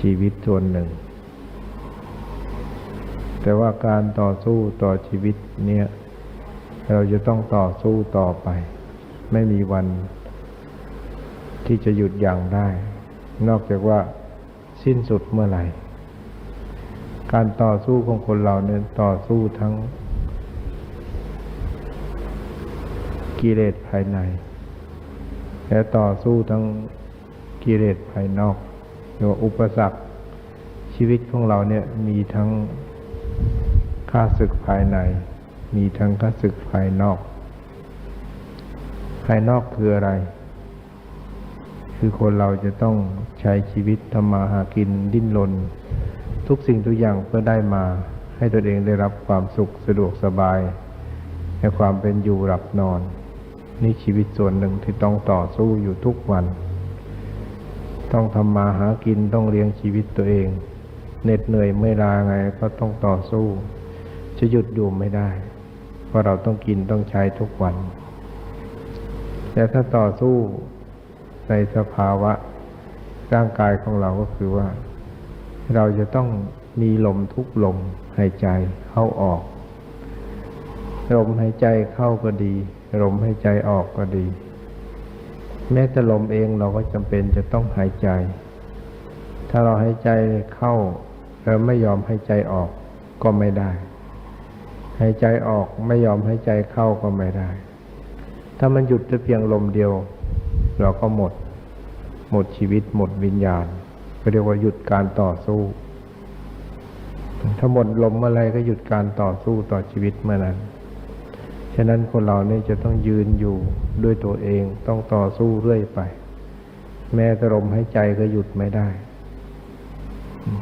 ชีวิตส่วนหนึ่ง แต่ว่าการต่อสู้ต่อชีวิตเนี่ยเราจะต้องต่อสู้ต่อไป ไม่มีวันที่จะหยุดยั้งได้ นอกจากว่าสิ้นสุดเมื่อไหร่ การต่อสู้ของคนเราเนี่ยต่อสู้ทั้ง กิเลสภายใน และต่อสู้ทั้งกิเลสภายนอก หรือว่าอุปสรรคชีวิตของเราเนี่ยมีทั้งข้าศึกภายใน มีทั้งข้าศึกภายนอก ภายนอกคืออะไร คือคนเราจะต้องใช้ชีวิตทำมาหากินดิ้นรนทุกสิ่งทุกอย่างเพื่อได้มา ให้ตนเองได้รับความสุขสะดวกสบายในความเป็นอยู่หลับนอน นี่ชีวิตส่วนหนึ่งที่ต้องต่อสู้อยู่ทุกวัน ต้องทำมาหากินต้องเลี้ยงชีวิตตัวเอง เหน็ดเหนื่อยเมื่อลาไงก็ต้องต่อสู้ จะหยุดอยู่ไม่ได้ เพราะเราต้องกินต้องใช้ทุกวัน แต่ถ้าต่อสู้ในสภาวะร่างกายของเราก็คือว่า เราจะต้องมีลมทุกลมหายใจเข้าออก ลมหายใจเข้าก็ดี ลมหายใจออกก็ดี แม้แต่ลมเองเราก็จำเป็นจะต้องหายใจ ถ้าเราหายใจเข้าแล้วไม่ยอมหายใจออกก็ไม่ได้ หายใจออกไม่ยอมหายใจเข้าก็ไม่ได้ ถ้ามันหยุดแต่เพียงลมเดียว เราก็หมด หมดชีวิตหมดวิญญาณก็เรียกว่าหยุดการต่อสู้ ถ้าหมดลมเมื่อไรก็หยุดการต่อสู้ต่อชีวิตเมื่อนั้น ฉะนั้นคนเราเนี่ยจะต้องยืนอยู่ด้วยตัวเองต้องต่อสู้เรื่อยไป แม้แต่ลมหายใจก็หยุดไม่ได้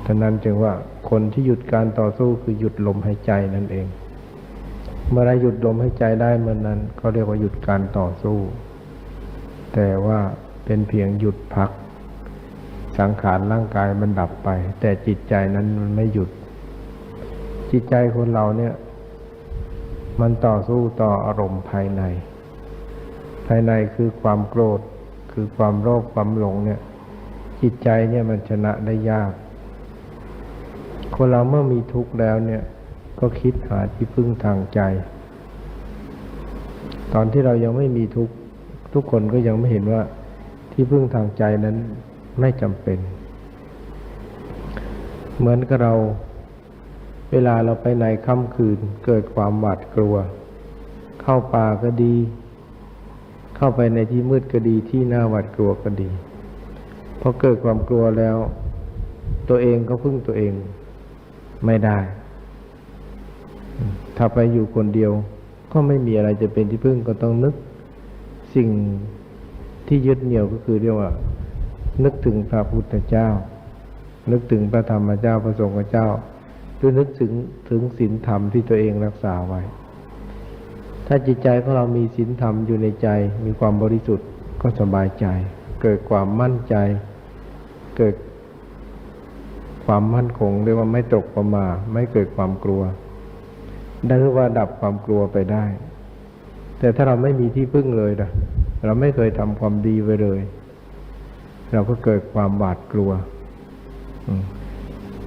ฉะนั้นจึงว่าคนที่หยุดการต่อสู้คือหยุดลมหายใจนั่นเอง เมื่อไรหยุดลมหายใจได้เมื่อนั้นเขาเรียกว่าหยุดการต่อสู้ แต่ว่าเป็นเพียงหยุดพัก สังขารร่างกายมันดับไป แต่จิตใจนั้นมันไม่หยุด จิตใจคนเราเนี่ย มันต่อสู้ต่ออารมณ์ภายใน ภายในคือความโกรธ คือความโลภความหลงเนี่ย จิตใจเนี่ยมันชนะได้ยาก คนเราเมื่อมีทุกข์แล้วเนี่ย ก็คิดหาที่พึ่งทางใจ ตอนที่เรายังไม่มีทุกข์ทุกคนก็ยังไม่เห็นว่าที่พึ่งทางใจนั้นไม่จำเป็น เหมือนกับเรา เวลาเราไปในค่ำคืนเกิดความหวาดกลัว เข้าป่าก็ดี เข้าไปในที่มืดก็ดีที่น่าหวาดกลัวก็ดีพอเกิดความกลัวแล้ว ตัวเองก็พึ่งตัวเองไม่ได้ ถ้าไปอยู่คนเดียว ก็ไม่มีอะไรจะเป็นที่พึ่งก็ต้องนึก สิ่งที่ยึดเหนี่ยวก็คือเรียกว่า นึกถึงพระพุทธเจ้า นึกถึงพระธรรมเจ้าพระสงฆ์เจ้า หรือนึกถึงถึงศีลธรรมที่ตัวเองรักษาไว้ ถ้าจิตใจของเรามีศีลธรรมอยู่ในใจ มีความบริสุทธิ์ก็สบายใจ เกิดความมั่นใจ เกิดความมั่นคงเรียกว่าไม่ตกประมา ไม่เกิดความกลัวได้รือว่าดับความกลัวไปได้ แต่ถ้าเราไม่มีที่พึ่งเลยนะเราไม่เคยทำความดีไว้เลย เราก็เกิดความหวาดกลัว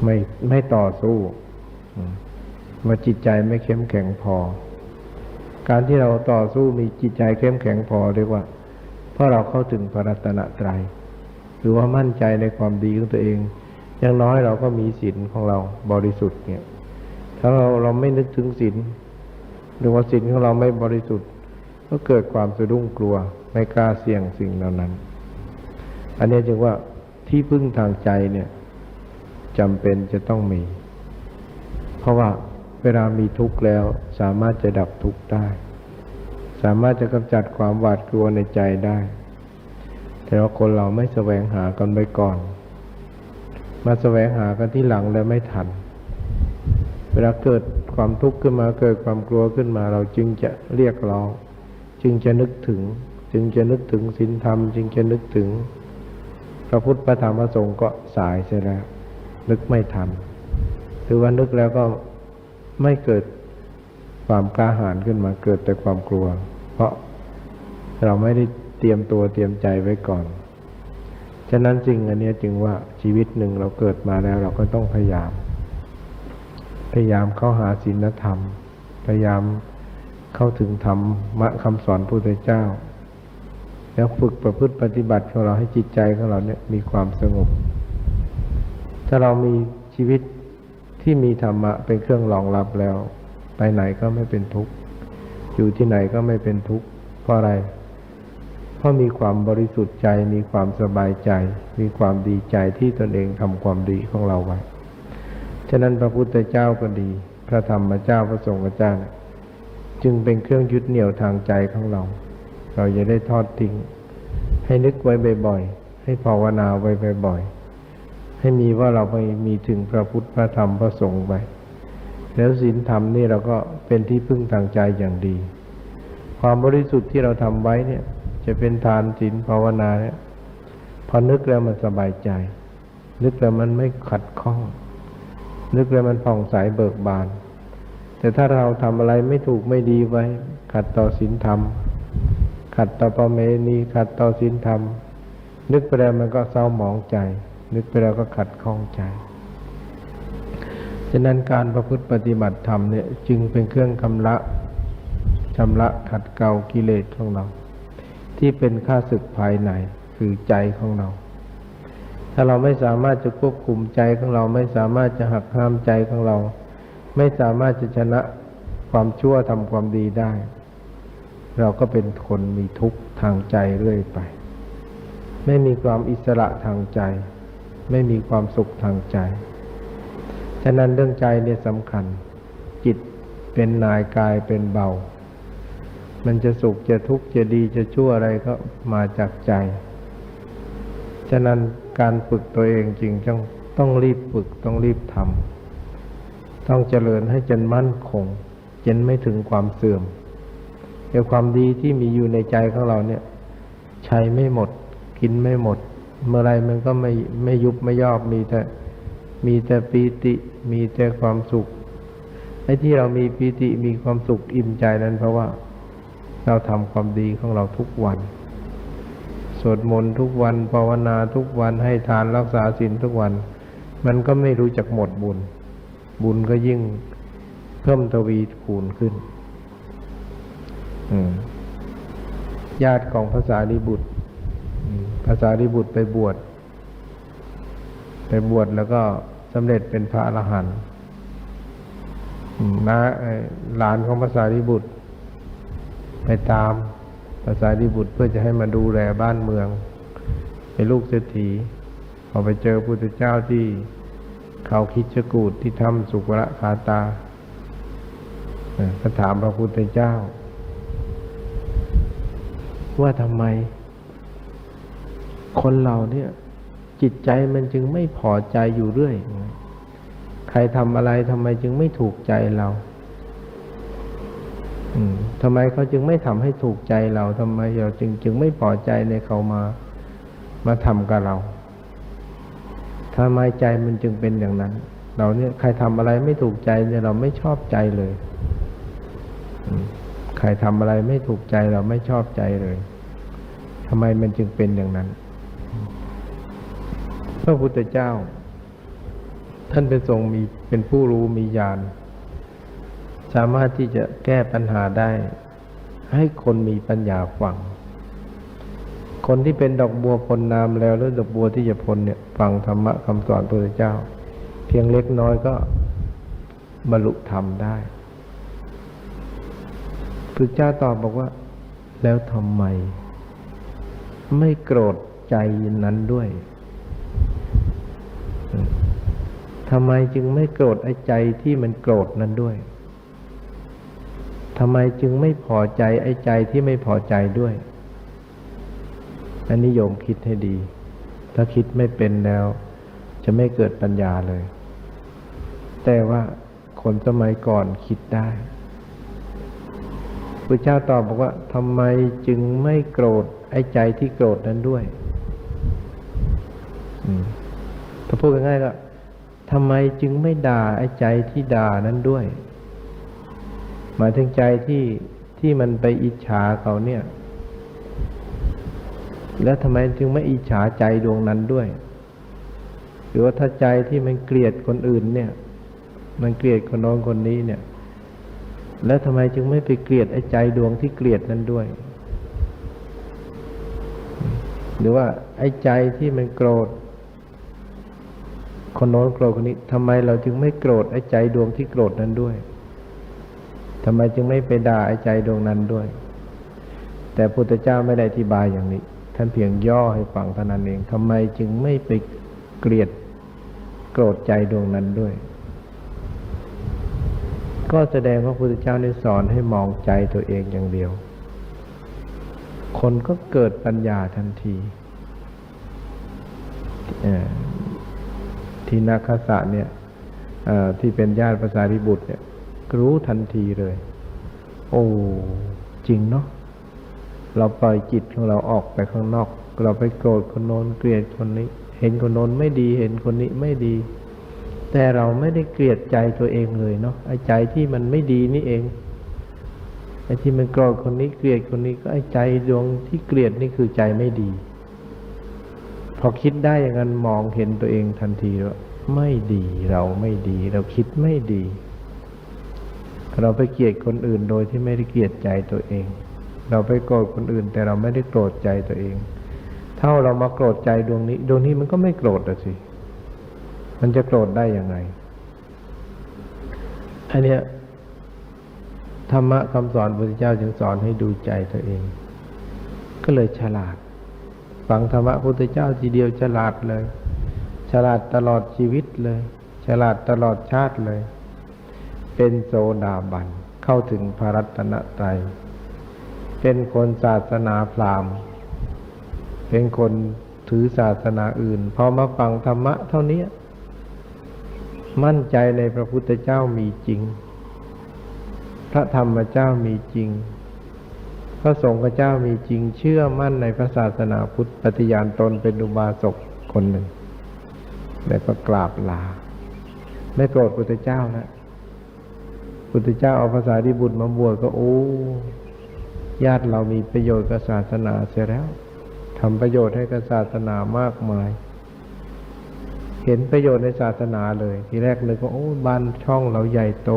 ไม่ไม่ต่อสู้ ว่าจิตใจไม่เข้มแข็งพอ การที่เราต่อสู้มีจิตใจเข้มแข็งพอเรียกว่า เพราะเราเข้าถึงพระรัตนตรัยหรือว่ามั่นใจในความดีของตัวเอง อย่างน้อยเราก็มีศีลของเราบริสุทธิ์เนี่ย ถ้าเราเราไม่นึกถึงศีลหรือว่าศีลของเราไม่บริสุทธิ์ ก็เกิดความสะดุ้งกลัว ไม่กล้าเสี่ยงสิ่งเหล่านั้น อันนี้จึงว่าที่พึ่งทางใจเนี่ยจำเป็นจะต้องมี ราะว่าเวลามีทุกข์แล้ว สามารถจะดับทุกข์ได้ สามารถจะกำจัดความหวาดกลัวในใจได้ แต่ว่าคนเราไม่แสวงหากันไปก่อน มาแสวงหากันที่หลังแล้วไม่ทัน เวลาเกิดความทุกข์ขึ้นมาเกิดความกลัวขึ้นมา เราจึงจะเรียกร้องจึงจะนึกถึง จึงจะนึกถึงศีลธรรม จึงจะนึกถึง พระพุทธพระธรรมพระสงฆ์ก็สายเสียแล้วนึกไม่ทัน รือว่านึกแล้วก็ไม่เกิดความกล้าหาญขึ้นมาเกิดแต่ความกลัว เพราะเราไม่ได้เตรียมตัวเตรียมใจไว้ก่อน ฉะนั้นสิ่งอันนี้จึงว่าชีวิตหนึ่งเราเกิดมาแล้วเราก็ต้องพยายาม พยายามเข้าหาศีลธรรม พยายามเข้าถึงธรรมะคำสอนพระพุทธเจ้า แล้วฝึกประพฤติปฏิบัติของเราให้จิตใจของเราเนี่ยมีความสงบ ถ้าเรามีชีวิต ที่มีธรรมะเป็นเครื่องรองรับแล้ว ไปไหนก็ไม่เป็นทุกข์ อยู่ที่ไหนก็ไม่เป็นทุกข์ เพราะอะไร เพราะมีความบริสุทธิ์ใจ มีความสบายใจ มีความดีใจที่ตนเองทำความดีของเราไว้ ฉะนั้นพระพุทธเจ้าก็ดี พระธรรมเจ้าพระสงฆ์เจ้าเนี่ยจึงเป็นเครื่องยึดเหนี่ยวทางใจของเรา เราอย่าได้ทอดทิ้ง ให้นึกไว้บ่อยๆ ให้ภาวนาไว้บ่อยๆ ให้มีว่าเราไปมีถึงพระพุทธพระธรรมพระสงฆ์ไป แล้วศีลธรรมนี่เราก็เป็นที่พึ่งทางใจอย่างดี ความบริสุทธิ์ที่เราทำไว้เนี่ย จะเป็นทานศีลภาวนาเนี่ยพอนึกแล้วมันสบายใจ นึกแล้วมันไม่ขัดข้อง นึกแล้วมันผ่องใสเบิกบาน แต่ถ้าเราทำอะไรไม่ถูกไม่ดีไว้ ขัดต่อศีลธรรม ขัดต่อประเมณีขัดต่อศีลธรรม นึกไปแล้วมันก็เศร้าหมองใจ นึกไปแล้วก็ขัดข้องใจ ฉะนั้นการประพฤติปฏิบัติธรรมเนี่ยจึงเป็นเครื่องกำละชำระขัดเกลากิเลสของเรา ที่เป็นข้าศึกภายในคือใจของเรา ถ้าเราไม่สามารถจะควบคุมใจของเราไม่สามารถจะหักห้ามใจของเรา ไม่สามารถจะชนะความชั่วทำความดีได้ เราก็เป็นคนมีทุกข์ทางใจเรื่อยไป ไม่มีความอิสระทางใจ ไม่มีความสุขทางใจ ฉะนั้นเรื่องใจเนี่ยสำคัญ จิตเป็นนายกายเป็นเบา มันจะสุขจะทุกข์จะดีจะชั่วอะไรก็มาจากใจ ฉะนั้นการฝึกตัวเองจริงต้องต้องรีบฝึกต้องรีบทำต้องเจริญให้จนมั่นคงจนไม่ถึงความเสื่อมเดี๋ยวความดีที่มีอยู่ในใจของเราเนี่ย ใช้ไม่หมด กินไม่หมด เมื่อไรมันก็ไม่ไม่ยุบไม่ยอบมีแต่มีแต่ปีติมีแต่ความสุขไอ้ที่เรามีปีติมีความสุขอิ่มใจนั้นเพราะว่าเราทำความดีของเราทุกวันสวดมนต์ทุกวันภาวนาทุกวันให้ทานรักษาศีลทุกวัน มันก็ไม่รู้จักหมดบุญ บุญก็ยิ่งเพิ่มทวีคูณขึ้นญาติของภาษาลิบุตร ภาษาลิบุตรไปบวช ไปบวชแล้วก็สำเร็จเป็นพระอรหันต์น้าเอ่อหลานของภาษาลิบุตร ไปตามภาษาลิบุตรเพื่อจะให้มาดูแลบ้านเมือง เป็นลูกเศรษฐีพอไปเจอพุทธเจ้าที่เขาคิดจกูดที่ถ้ำสุกระคาตาก็ถามพระพุทธเจ้า ว่าทำไม คนเราเนี่ย จิตใจมันจึงไม่พอใจอยู่เรื่อย ใครทำอะไรทำไมจึงไม่ถูกใจเราทำไมเขาจึงไม่ทำให้ถูกใจเราทำไมเราจึงจึงไม่พอใจในเขามา มาทำกับเราทำไมใจมันจึงเป็นอย่างนั้น เราเนี่ยใครทำอะไรไม่ถูกใจเนี่ยเราไม่ชอบใจเลยใครทำอะไรไม่ถูกใจเราไม่ชอบใจเลยทำไมมันจึงเป็นอย่างนั้น ระพุทธเจ้า ท่านเป็นทรงมีเป็นผู้รู้มีญาณสามารถที่จะแก้ปัญหาได้ ให้คนมีปัญญาฟัง คนที่เป็นดอกบัวพ้นน้ำแล้วหรือดอกบัวที่จะพ้นเนี่ยฟังธรรมะคำสอนพระพุทธเจ้า เพียงเล็กน้อยก็บรรลุธรรมได้พระเจ้าตอบบอกว่า แล้วทำไม ไม่โกรธใจนั้นด้วย ทำไมจึงไม่โกรธไอ้ใจที่มันโกรธนั้นด้วยทำไมจึงไม่พอใจไอ้ใจที่ไม่พอใจด้วย อันนี้โยมคิดให้ดี ถ้าคิดไม่เป็นแล้ว จะไม่เกิดปัญญาเลย แต่ว่าคนสมัยก่อนคิดได้พระเจ้าตอบบอกว่าทำไมจึงไม่โกรธไอ้ใจที่โกรธนั้นด้วยถ้าพูดง่ายๆก็ ทำไมจึงไม่ด่าไอ้ใจที่ด่านั้นด้วย หมายถึงใจที่ที่มันไปอิจฉาเขาเนี่ย แล้วทำไมจึงไม่อิจฉาใจดวงนั้นด้วย หรือว่าถ้าใจที่มันเกลียดคนอื่นเนี่ย มันเกลียดคนน้นคนนี้เนี่ย แล้วทำไมจึงไม่ไปเกลียดไอ้ใจดวงที่เกลียดนั้นด้วย หรือว่าไอ้ใจที่มันโกรธ คนโน้นโกรธคนนี้ทำไมเราจึงไม่โกรธไอ้ใจดวงที่โกรธนั้นด้วยทำไมจึงไม่ไปด่าไอ้ใจดวงนั้นด้วย แต่พุทธเจ้าไม่ได้อธิบายอย่างนี้ ท่านเพียงย่อให้ฟังเท่านั้นเองทำไมจึงไม่ไปเกลียดโกรธใจดวงนั้นด้วย ก็แสดงว่าพระพุทธเจ้าได้สอนให้มองใจตัวเองอย่างเดียว คนก็เกิดปัญญาทันทีอ่อ ที่นาคสะเนี่ยที่เป็นญาติภาษาริบุตรเนี่ยรู้ทันทีเลย โอ้จริงเนาะเราปล่อยจิตของเราออกไปข้างนอก เราไปโกรธคนโน้นเกลียดคนนี้ เห็นคนโน้นไม่ดีเห็นคนนี้ไม่ดี แต่เราไม่ได้เกลียดใจตัวเองเลยเนาะไอ้ใจที่มันไม่ดีนี่เองไอ้ที่มันโกรธคนนี้เกลียดคนนี้ก็ไอ้ใจดวงที่เกลียดนี่คือใจไม่ดี พอคิดได้อย่างนั้นมองเห็นตัวเองทันทีว่าไม่ดีเราไม่ดี เราคิดไม่ดี เราไปเกลียดคนอื่นโดยที่ไม่ได้เกลียดใจตัวเอง เราไปโกรธคนอื่น แต่เราไม่ได้โกรธใจตัวเอง เท่าเรามาโกรธใจดวงนี้ ดวงนี้มันก็ไม่โกรธอะสิมันจะโกรธได้ยังไงอันเนี้ยธรรมะคำสอนพระพุทธเจ้าจึงสอนให้ดูใจตัวเอง ก็เลยฉลาด ฟังธรรมะพระพุทธเจ้าทีเดียวฉลาดเลย ฉลาดตลอดชีวิตเลย ฉลาดตลอดชาติเลย เป็นโซดาบันเข้าถึงพระรัตนตรัยเป็นคนศาสนาพราหมณ์ เป็นคนถือศาสนาอื่นพอมาฟังธรรมะเท่านี้มั่นใจในพระพุทธเจ้ามีจริง พระธรรมเจ้ามีจริง พระสงฆ์เจ้ามีจริงเชื่อมั่นในพระศาสนาพุทธปฏิญาณตนเป็นอุบาสกคนหนึ่งแล้วก็กราบลาไม่โกรธพุทธเจ้านะพุทธเจ้าเอาภาษาที่บุตรมาบวชก็โอ้ญาติเรามีประโยชน์กับศาสนาเสียแล้วทำประโยชน์ให้กับศาสนามากมาย เห็นประโยชน์ในศาสนาเลย ทีแรกเลยก็โอ้บ้านช่องเราใหญ่โต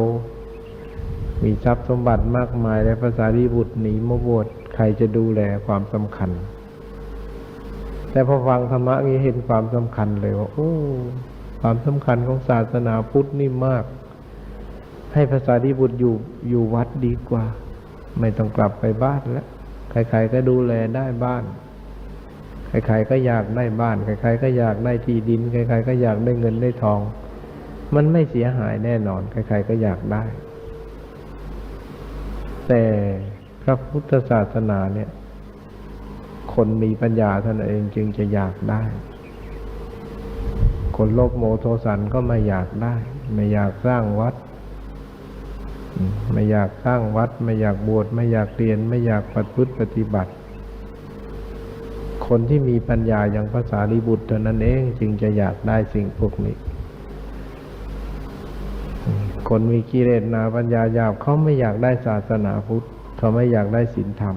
มีทรัพย์สมบัติมากมายและภาษาดีบุตรหนีมาบวชใครจะดูแลความสำคัญ แต่พอฟังธรรมะนี้เห็นความสำคัญเลยว่าโอ้ความสำคัญของศาสนาพุทธนี่มาก ให้ภาษาดีบุตรอยู่อยู่วัดดีกว่า ไม่ต้องกลับไปบ้านแล้วใครๆก็ดูแลได้บ้านใครๆก็อยากได้บ้านใครๆก็อยากได้ที่ดินใครๆก็อยากได้เงินได้ทอง มันไม่เสียหายแน่นอน ใครๆก็อยากได้ แต่พระพุทธศาสนาเนี่ย คนมีปัญญาท่านเองจึงจะอยากได้ คนโลภโมโทสันก็ไม่อยากได้ ไม่อยากสร้างวัด ไม่อยากสร้างวัด ไม่อยากบวชไม่อยากเรียน ไม่อยากปฏิพฤติปฏิบัติ คนที่มีปัญญาอย่างภาษาลีบุตรเท่านั้นเองจึงจะอยากได้สิ่งพวกนี้ คนมีกิเลสนาปัญญาหยาบเขาไม่อยากได้ศาสนาพุทธเขาไม่อยากได้ศีลธรรม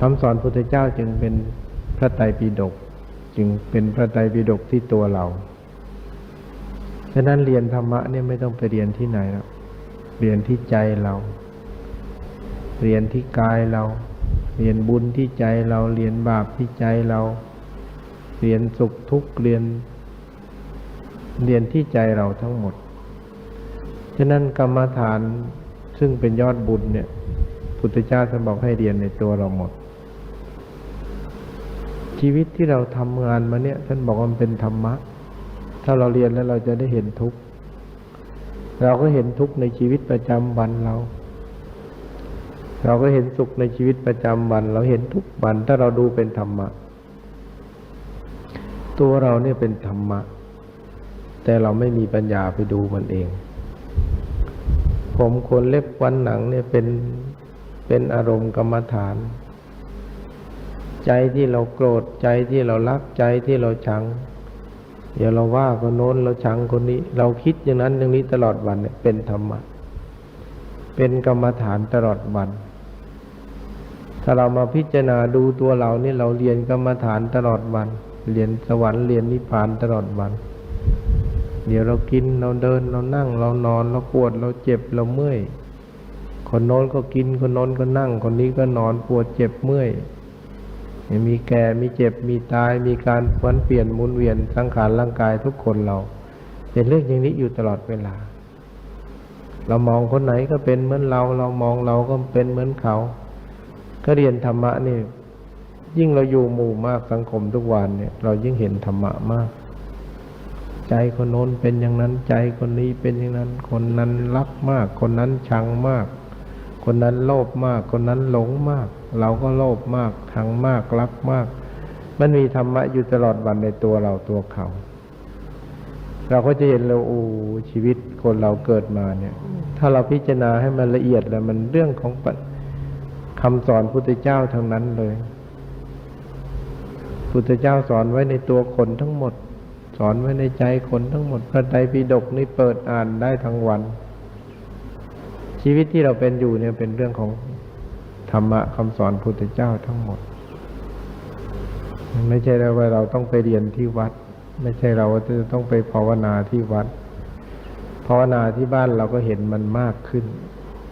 คำสอนพุทธเจ้าจึงเป็นพระไตรปิฎกจึงเป็นพระไตรปิฎกที่ตัวเราฉะนั้นเรียนธรรมะเนี่ยไม่ต้องไปเรียนที่ไหนแล้วเรียนที่ใจเรา เรียนที่กายเรา เรียนบุญที่ใจเรา เรียนบาปที่ใจเรา เรียนสุขทุกข์เรียน เรียนที่ใจเราทั้งหมด ฉะนั้นกรรมฐานซึ่งเป็นยอดบุญเนี่ย พุทธเจ้าท่านบอกให้เรียนในตัวเราหมด ชีวิตที่เราทำงานมาเนี่ย ท่านบอกว่ามันเป็นธรรมะ ถ้าเราเรียนแล้วเราจะได้เห็นทุกข์ เราก็เห็นทุกข์ในชีวิตประจำวันเรา เราก็เห็นสุขในชีวิตประจำวัน เราเห็นทุกวันถ้าเราดูเป็นธรรมะ ตัวเราเนี่ยเป็นธรรมะ แต่เราไม่มีปัญญาไปดูมันเอง ผมขนเล็บฟันหนังเนี่ยเป็นเป็นอารมณ์กรรมฐาน ใจที่เราโกรธใจที่เรารักใจที่เราชังอย่าเราว่าคนโน้นเราชังคนนี้ เราคิดอย่างนั้นอย่างนี้ตลอดวันเนี่ยเป็นธรรมะเป็นกรรมฐานตลอดวันถถ้าเรามาพิจารณาดูตัวเรานี่เราเรียนกรรมฐานตลอดวัน เรียนสวรรค์เรียนนิพพานตลอดวัน เดี๋ยวเรากินเราเดินเรานั่งเรานอนเราปวดเราเจ็บเราเมื่อยคนโน้นก็กินคนโน้นก็นั่ง คนนี้ก็นอนปวดเจ็บเมื่อยมีแก่มีเจ็บมีตายมีการพวนเปลี่ยนหมุนเวียนสังขารร่างกายทุกคนเรา เป็นเรื่องอย่างนี้อยู่ตลอดเวลา เรามองคนไหนก็เป็นเหมือนเรา เรามองเราก็เป็นเหมือนเขา ก็เรียนธรรมะนี่ ยิ่งเราอยู่หมู่มากสังคมทุกวันเนี่ย เรายิ่งเห็นธรรมะมาก ใจคนโน้นเป็นอย่างนั้นใจคนนี้เป็นอย่างนั้น คนนั้นรักมาก คนนั้นชังมาก คนนั้นโลภมาก คนนั้นหลงมาก เราก็โลภมากชังมากรักมาก มันมีธรรมะอยู่ตลอดวันในตัวเราตัวเขา เราก็จะเห็นเราโอ้ชีวิตคนเราเกิดมาเนี่ย ถ้าเราพิจารณาให้มันละเอียดแล้วมันเรื่องของคำสอนพุทธเจ้าทั้งนั้นเลยพุทธเจ้าสอนไว้ในตัวคนทั้งหมด สอนไว้ในใจคนทั้งหมดพระไตรปิฎกนี่เปิดอ่านได้ทั้งวัน ชีวิตที่เราเป็นอยู่เนี่ยเป็นเรื่องของธรรมะคำสอนพุทธเจ้าทั้งหมด ไม่ใช่แล้วว่าเราต้องไปเรียนที่วัด ไม่ใช่เราจะต้องไปภาวนาที่วัด ภาวนาที่บ้านเราก็เห็นมันมากขึ้น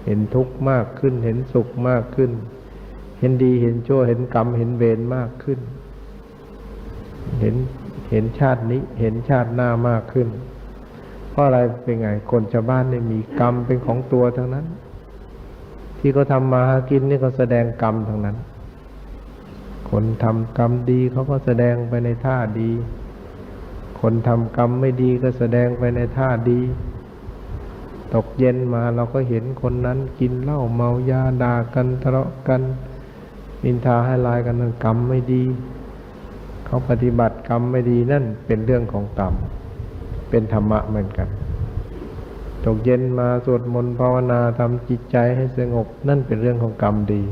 เห็นทุกข์มากขึ้น เห็นสุขมากขึ้น เห็นดีเห็นชั่วเห็นกรรมเห็นเวรมากขึ้น เห็น เห็นชาตินี้เห็นชาติหน้ามากขึ้น เพราะอะไรเป็นไงคนชาวบ้านเนี่ยมีกรรมเป็นของตัวทั้งนั้น ที่เขาทำมาหากินนี่เขาแสดงกรรมทั้งนั้น คนทำกรรมดีเขาก็แสดงไปในท่าดี คนทำกรรมไม่ดีก็แสดงไปในท่าดีตกเย็นมาเราก็เห็นคนนั้นกินเหล้าเมายาด่ากันทะเลาะกันนินทาให้ลายกันนั่นกรรมไม่ดี เขาปฏิบัติกรรมไม่ดีนั่นเป็นเรื่องของกรรม เป็นธรรมะเหมือนกันตกเย็นมาสวดมนต์ภาวนาทำจิตใจให้สงบนั่นเป็นเรื่องของกรรมดี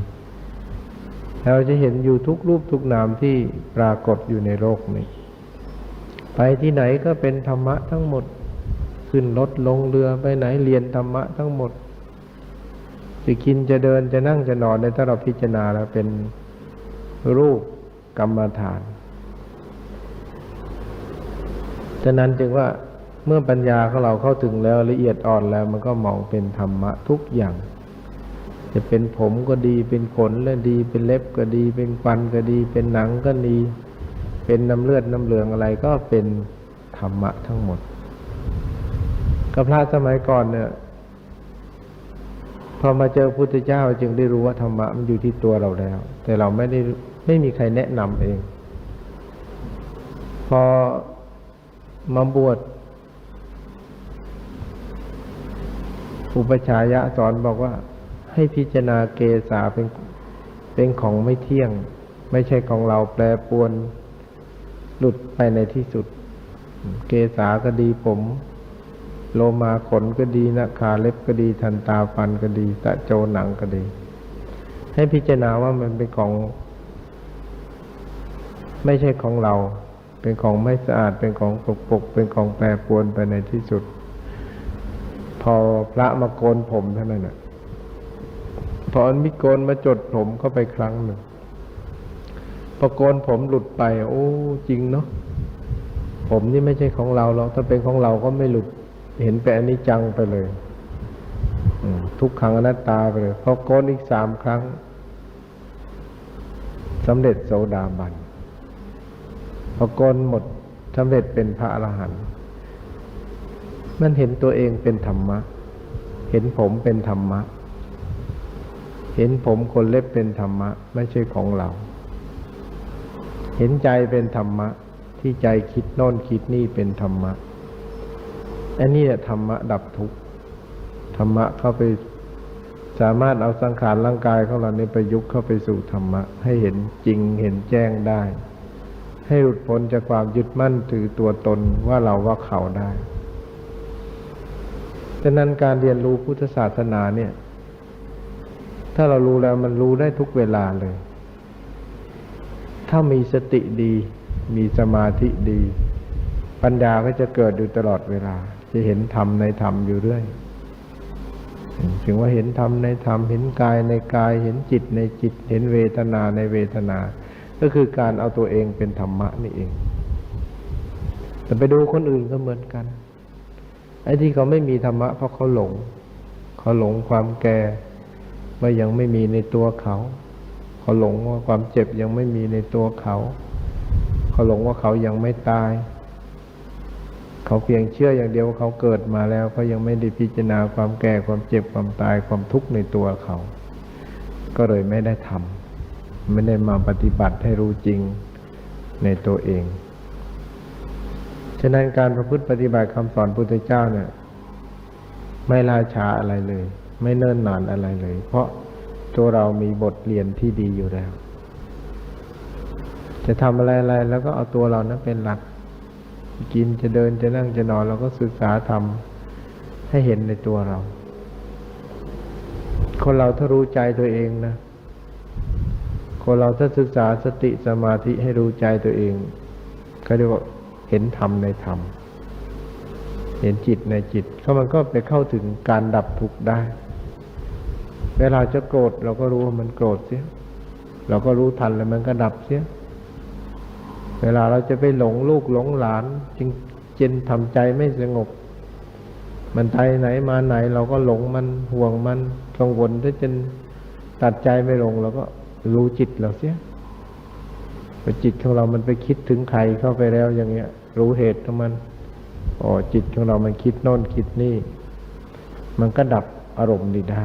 เราจะเห็นอยู่ทุกรูปทุกนามที่ปรากฏอยู่ในโลกนี้ ไปที่ไหนก็เป็นธรรมะทั้งหมด ขึ้นรถลงเรือไปไหนเรียนธรรมะทั้งหมด จะกินจะเดินจะนั่งจะนอนในถ้าเราพิจารณาแล้วเป็นรูปกรรมฐาน ฉะนั้นจึงว่าเมื่อปัญญาของเราเข้าถึงแล้วละเอียดอ่อนแล้ว มันก็มองเป็นธรรมะทุกอย่าง จะเป็นผมก็ดีเป็นขนและดี เป็นเล็บก็ดี เป็นฟันก็ดี เป็นหนังก็ดี เป็นน้ำเลือดน้ำเหลืองอะไรก็เป็นธรรมะทั้งหมดก็พระสมัยก่อนเนี่ยพอมาเจอพุทธเจ้าจึงได้รู้ว่าธรรมะมันอยู่ที่ตัวเราแล้ว แต่เราไม่ได้ไม่มีใครแนะนำเอง พอ มาบวชอุปชายะสอนบอกว่า ให้พิจารณาเกษาเป็นเป็นของไม่เที่ยง ไม่ใช่ของเราแปรปวนหลุดไปในที่สุด เกษาก็ดีผม โลมาขนก็ดีนะขาเล็บก็ดี ทันตาฟันก็ดีตะโจหนังก็ดี ให้พิจารณาว่ามันเป็นของ ไม่ใช่ของเรา เป็นของไม่สะอาดเป็นของปกปกเป็นของแปรปรวนไปในที่สุด พอพระมาโกนผมเท่านั้นนะพออันมิโกนมาจดผมเข้าไปครั้งหนึ่งพอโกนผมหลุดไป โอ้จริงเนาะผมนี่ไม่ใช่ของเราหรอกถ้าเป็นของเราก็ไม่หลุดเห็นเป็นอนิจจังไปเลยทุกขังอนัตตาไปเลยพอโกนอีกสามครั้งสำเร็จโสดาบัน พอโกนหมดสำเร็จเป็นพระอรหันต์มันเห็นตัวเองเป็นธรรมะ เห็นผมเป็นธรรมะ เห็นผมคนเล็บเป็นธรรมะ ไม่ใช่ของเรา เห็นใจเป็นธรรมะ ที่ใจคิดโน่นคิดนี่เป็นธรรมะอันนี้แหละธรรมะดับทุกข์ธรรมะเข้าไปสามารถเอาสังขารร่างกายของเราในประยุกต์เข้าไปสู่ธรรมะ ให้เห็นจริงเห็นแจ้งได้ ให้หลุดพ้นจากความยึดมั่นถือตัวตนว่าเราว่าเขาได้ฉะนั้นการเรียนรู้พุทธศาสนาเนี่ย ถ้าเรารู้แล้วมันรู้ได้ทุกเวลาเลย ถ้ามีสติดี มีสมาธิดี ปัญญาก็จะเกิดอยู่ตลอดเวลา จะเห็นธรรมในธรรมอยู่เรื่อยถึงว่าเห็นธรรมในธรรม เห็นกายในกาย เห็นจิตในจิต เห็นเวทนาในเวทนา ก็คือการเอาตัวเองเป็นธรรมะนี่เอง แต่ไปดูคนอื่นก็เหมือนกัน ไอ้ที่เขาไม่มีธรรมะเพราะเขาหลง เขาหลงความแก่ว่ายังไม่มีในตัวเขา เขาหลงว่าความเจ็บยังไม่มีในตัวเขา เขาหลงว่าเขายังไม่ตาย เขาเพียงเชื่ออย่างเดียวว่าเขาเกิดมาแล้วเขายังไม่ได้พิจารณาความแก่ความเจ็บความตายความทุกข์ในตัวเขา ก็เลยไม่ได้ทำ ไม่ได้มาปฏิบัติให้รู้จริงในตัวเอง ฉะนั้นการประพฤติปฏิบัติคำสอนพุทธเจ้าเนี่ย ไม่ล่าช้าอะไรเลย ไม่เนิ่นนานอะไรเลย เพราะตัวเรามีบทเรียนที่ดีอยู่แล้ว จะทำอะไรอะไรแล้วก็เอาตัวเรานั้นเป็นหลัก กินจะเดินจะนั่งจะนอนเราก็ศึกษาทำให้เห็นในตัวเรา คนเราถ้ารู้ใจตัวเองนะ คนเราถ้าศึกษาสติสมาธิให้รู้ใจตัวเองก็เรียกว่าเห็นธรรมในธรรม เห็นจิตในจิตเขามันก็ไปเข้าถึงการดับทุกข์ได้ เวลาจะโกรธเราก็รู้ว่ามันโกรธเสีย เราก็รู้ทันแล้วมันก็ดับเสีย เวลาเราจะไปหลงลูกหลงหลาน จึงเจนทำใจไม่สงบ มันไปไหนมาไหน เราก็หลงมันห่วงมันกังวลถ้าจนตัดใจไม่ลงเราก็ รู้จิตเราเสียพอจิตของเรามันไปคิดถึงใครเข้าไปแล้วอย่างเงี้ย รู้เหตุของมันอ๋อจิตของเรามันคิดโน่นคิดนี่ มันก็ดับอารมณ์นี้ได้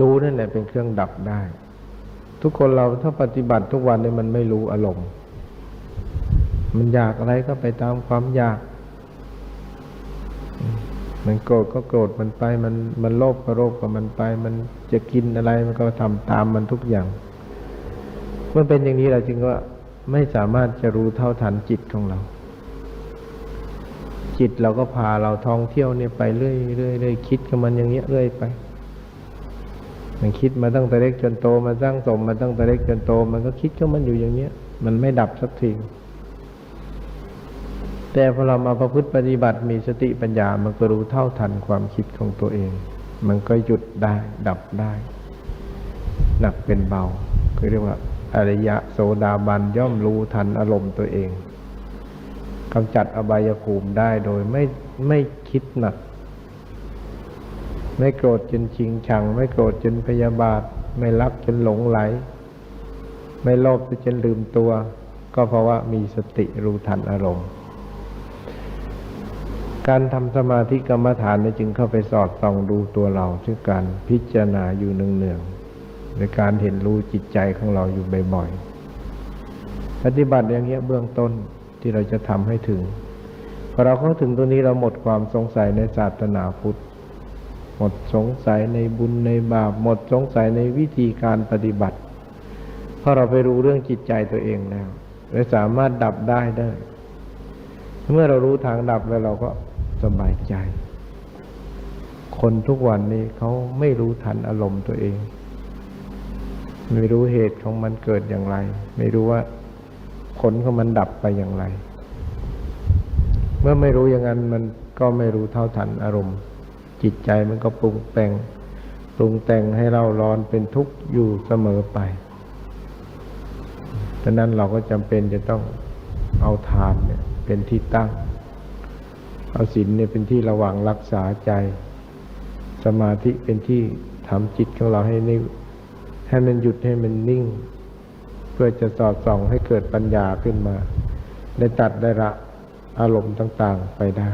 รู้นั่นแหละเป็นเครื่องดับได้ ทุกคนเราถ้าปฏิบัติทุกวันเนี่ยมันไม่รู้อารมณ์ มันอยากอะไรก็ไปตามความอยาก มันโกรธก็โกรธมันไปมันมันโลภก็โลภกับมันไป มันจะกินอะไรมันก็ทำตามมันทุกอย่าง เมื่อเป็นอย่างนี้เราจึงว่าไม่สามารถจะรู้เท่าทันจิตของเรา จิตเราก็พาเราท่องเที่ยวเนี่ยไปเรื่อยเรื่อยเรื่อยคิดกับมันอย่างเงี้ยเรื่อยไปมันคิดมาตั้งแต่เล็กจนโตมาสร้างสมมาตั้งแต่เล็กจนโต มันก็คิดกับมันอยู่อย่างเนี้ย มันไม่ดับสักที แต่พอเรามาประพฤติปฏิบัติมีสติปัญญา มันก็รู้เท่าทันความคิดของตัวเอง มันก็หยุดได้ ดับได้ หนักเป็นเบาคือเรียกว่าอริยะโสดาบันย่อมรู้ทันอารมณ์ตัวเองกำจัดอบายภูมิได้โดยไม่ไม่คิดหนัก ไม่โกรธจนชิงชัง ไม่โกรธจนพยาบาท ไม่รักจนหลงไหล ไม่โลภจนลืมตัว ก็เพราะว่ามีสติรู้ทันอารมณ์ การทำสมาธิกรรมฐานเนี่ยจึงเข้าไปสอดส่องดูตัวเราซึ่งการพิจารณาอยู่เนืองๆในการเห็นรู้จิตใจของเราอยู่บ่อยๆปฏิบัติอย่างเงี้ยเบื้องต้นที่เราจะทำให้ถึงพอเราเข้าถึงตรงนี้เราหมดความสงสัยในศาสนาพุทธ หมดสงสัยในบุญในบาป หมดสงสัยในวิธีการปฏิบัติเพราะเราไปรู้เรื่องจิตใจตัวเองแล้วและสามารถดับได้ได้ เมื่อเรารู้ทางดับแล้วเราก็ สบายใจ คนทุกวันนี้เขาไม่รู้ทันอารมณ์ตัวเอง ไม่รู้เหตุของมันเกิดอย่างไร ไม่รู้ว่าผลของมันดับไปอย่างไร เมื่อไม่รู้อย่างนั้นมันก็ไม่รู้เท่าทันอารมณ์ จิตใจมันก็ปรุงแต่งปรุงแต่งให้เราร้อนเป็นทุกข์อยู่เสมอไปดังนั้นเราก็จำเป็นจะต้องเอาทานเนี่ยเป็นที่ตั้ง เอาศีลเนี่ยเป็นที่ระวังรักษาใจ สมาธิเป็นที่ทำจิตของเราให้นิ่งให้มันหยุดให้มันนิ่ง เพื่อจะสอดส่องให้เกิดปัญญาขึ้นมา ได้ตัดได้ละอารมณ์ต่าง ๆไปได้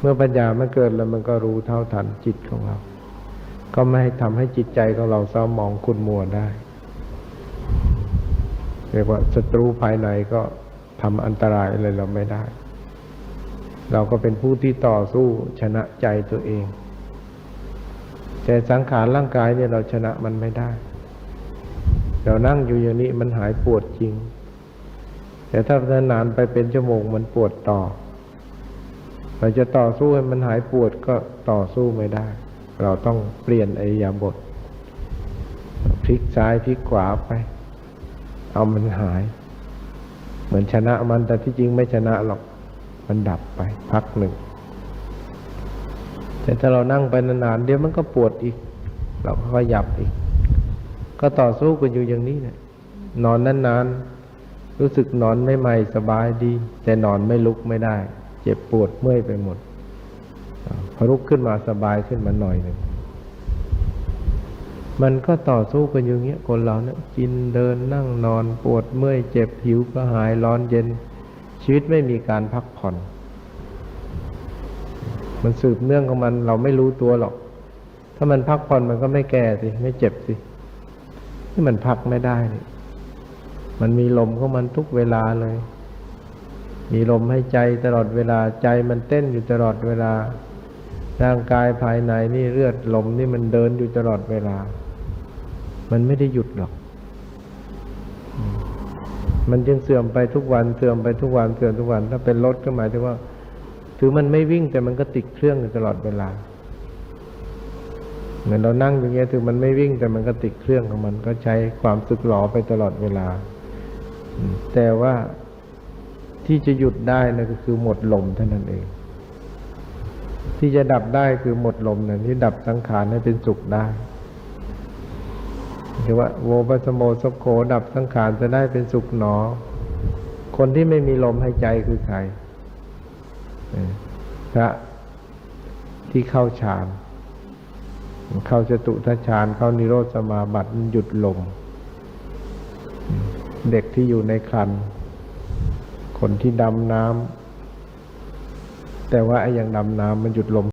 เมื่อปัญญามันเกิดแล้วมันก็รู้เท่าทันจิตของเรา ก็ไม่ให้ทำให้จิตใจของเราเศร้าหมองขุ่นมัวได้เรียกว่าศัตรูภายในก็ทำอันตรายอะไรเราไม่ได้ เราก็เป็นผู้ที่ต่อสู้ชนะใจตัวเองแต่สังขารร่างกายเนี่ยเราชนะมันไม่ได้ เรานั่งอยู่อย่างนี้มันหายปวดจริง แต่ถ้านานไปเป็นชั่วโมงมันปวดต่อ เราจะต่อสู้ให้มันหายปวดก็ต่อสู้ไม่ได้ เราต้องเปลี่ยนอริยาบทพลิกซ้ายพลิกขวาไป เอามันหาย เหมือนชนะมันแต่ที่จริงไม่ชนะหรอก มันดับไปพักหนึ่ง แต่ถ้าเรานั่งไปนานๆเดี๋ยวมันก็ปวดอีก เราก็ขยับอีก ก็ต่อสู้กันอยู่อย่างนี้เนี่ยนอนนานๆรู้สึกนอนไม่ใหม่สบายดี แต่นอนไม่ลุกไม่ได้ เจ็บปวดเมื่อยไปหมดพอลุกขึ้นมาสบายขึ้นมาหน่อยหนึ่งมันก็ต่อสู้กันอยู่างเงี้ยคนเราเนี่ยกินเดินนั่งนอนปวดเมื่อยเจ็บหิวกระหายร้อนเย็น ชีวิตไม่มีการพักผ่อน มันสืบเนื่องของมันเราไม่รู้ตัวหรอก ถ้ามันพักผ่อนมันก็ไม่แก่สิ ไม่เจ็บสิที่มันพักไม่ได้นี่มันมีลมของมันทุกเวลาเลย มีลมให้ใจตลอดเวลาใจมันเต้นอยู่ตลอดเวลา ร่างกายภายในนี่เลือดลมนี่มันเดินอยู่ตลอดเวลา มันไม่ได้หยุดหรอก มันจึงเสื่อมไปทุกวันเสื่อมไปทุกวันเสื่อมทุกวัน ถ้าเป็นรถก็หมายถึงว่า ถือมันไม่วิ่งแต่มันก็ติดเครื่องอยู่ตลอดเวลา เหมือนเรานั่งอย่างเงี้ยถือมันไม่วิ่งแต่มันก็ติดเครื่องของมันก็ใช้ความสึกหลอไปตลอดเวลา แต่ว่าที่จะหยุดได้นะก็คือหมดลมเท่านั้นเอง ที่จะดับได้คือหมดลมนั่ที่ดับสังขารให้เป็นสุขได้ คือว่าโวปัสโมสโคดับสังขารจะได้เป็นสุขหนอ คนที่ไม่มีลมหายใจคือใครพระที่เข้าฌาน เข้าจตุทัชฌานเข้านิโรธสมาบัติมันหยุดลม เด็กที่อยู่ในครันคนที่ดำน้ำแต่ว่าไอ้อย่างดำน้ำมันหยุดลม